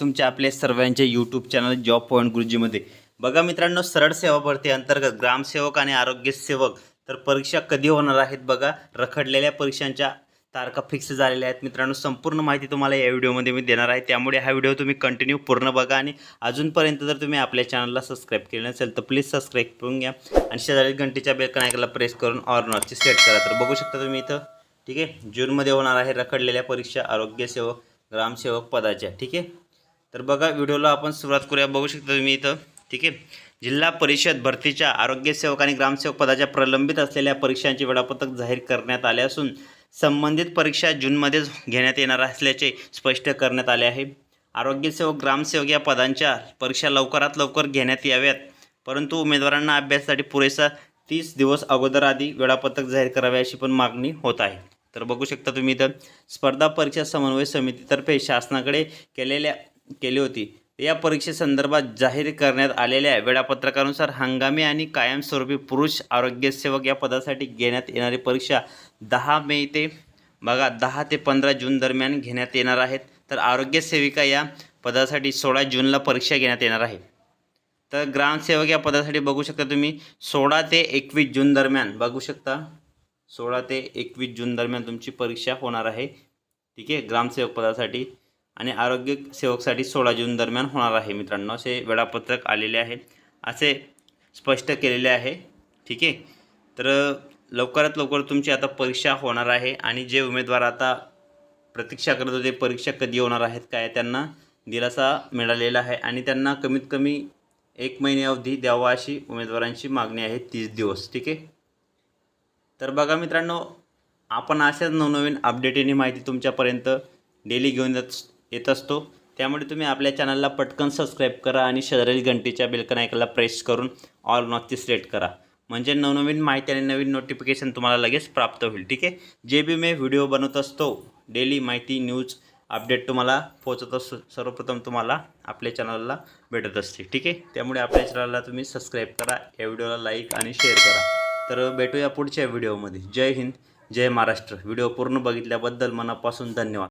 तुमच्या आपल्या सर्वांच्या यूट्यूब चॅनल जॉब पॉईंट गुरुजीमध्ये. बघा मित्रांनो सरळ सेवा भरती अंतर्गत ग्रामसेवक आणि आरोग्य सेवक तर परीक्षा कधी होणार आहेत बघा. रखडलेल्या परीक्षांच्या तारखा फिक्स झालेल्या आहेत. मित्रांनो संपूर्ण माहिती तुम्हाला या व्हिडिओमध्ये मी देणार आहे. त्यामुळे हा व्हिडिओ तुम्ही कंटिन्यू पूर्ण बघा आणि अजूनपर्यंत जर तुम्ही आपल्या चॅनलला सबस्क्राईब केलं नसेल तर प्लीज सबस्क्राईब करून घ्या. आणि शेजारी घंटेच्या बेलकनायकाला ऐकायला प्रेस करून ऑर सेट करा. तर बघू शकता तुम्ही इथं. ठीक आहे? जूनमध्ये होणार आहे रखडलेल्या परीक्षा आरोग्य सेवक ग्रामसेवक पदाच्या. ठीक आहे? तर बघा व्हिडिओला आपण सुरुवात करूया. बघू शकता तुम्ही इथं. ठीक आहे? जिल्हा परिषद भरतीच्या आरोग्यसेवक आणि ग्रामसेवक पदाच्या प्रलंबित असलेल्या परीक्षांचे वेळापत्रक जाहीर करण्यात आले असून संबंधित परीक्षा जूनमध्येच घेण्यात येणार असल्याचे स्पष्ट करण्यात आले आहे. आरोग्यसेवक ग्रामसेवक या पदांच्या परीक्षा लवकरात लवकर घेण्यात याव्यात. परंतु उमेदवारांना अभ्यासासाठी पुरेसा तीस दिवस अगोदर आधी वेळापत्रक जाहीर करावे अशी पण मागणी होत आहे. तर बघू शकता तुम्ही इथं. स्पर्धा परीक्षा समन्वय समितीतर्फे शासनाकडे केलेल्या केली होती. या परीक्षेसंदर्भात जाहीर करण्यात आलेल्या वेळापत्रकानुसार हंगामी आणि कायमस्वरूपी पुरुष आरोग्य सेवक या पदासाठी घेण्यात येणारी परीक्षा दहा मे ते बघा दहा ते पंधरा जून दरम्यान घेण्यात येणार आहेत. तर आरोग्य सेविका या पदासाठी सोळा जूनला परीक्षा घेण्यात येणार आहे. तर ग्रामसेवक या पदासाठी बघू शकता तुम्ही सोळा ते एकवीस जून दरम्यान बघू शकता सोळा ते एकवीस जून दरम्यान तुमची परीक्षा होणार आहे. ठीक आहे ग्रामसेवक पदासाठी आणि आरोग्य सेवकसाठी सोळा जून दरम्यान होणार आहे मित्रांनो. असे वेळापत्रक आलेले आहे. असे स्पष्ट केलेले आहे. ठीक आहे? तर लवकरात लवकर तुमची आता परीक्षा होणार आहे आणि जे उमेदवार आता प्रतीक्षा करत होते परीक्षा कधी होणार आहेत काय त्यांना दिलासा मिळालेला आहे आणि त्यांना कमीत कमी एक महिने अवधी द्यावा अशी उमेदवारांची मागणी आहे तीस दिवस. ठीक आहे? तर बघा मित्रांनो आपण अशाच नवनवीन अपडेट आणि माहिती तुमच्यापर्यंत डेली घेऊन जात येत असतो. त्यामुळे तुम्ही आपल्या चॅनलला पटकन सबस्क्राईब करा आणि शेजारील घंटीच्या बेलकन ऐकायला प्रेस करून ऑल नॉटची सिलेक्ट करा. म्हणजे नवनवीन माहिती आणि नवीन नोटिफिकेशन तुम्हाला लगेच प्राप्त होईल ठीक आहे? जे बी मी व्हिडिओ बनवत असतो डेली माहिती न्यूज अपडेट तुम्हाला पोहोचत असतो सर्वप्रथम तुम्हाला आपल्या चॅनलला भेटत असते ठीक आहे? त्यामुळे आपल्या चॅनलला तुम्ही सबस्क्राईब करा या व्हिडिओला लाईक आणि शेअर करा. तर भेटूया पुढच्या व्हिडिओमध्ये जय हिंद जय महाराष्ट्र. व्हिडिओ पूर्ण बघितल्याबद्दल मनापासून धन्यवाद.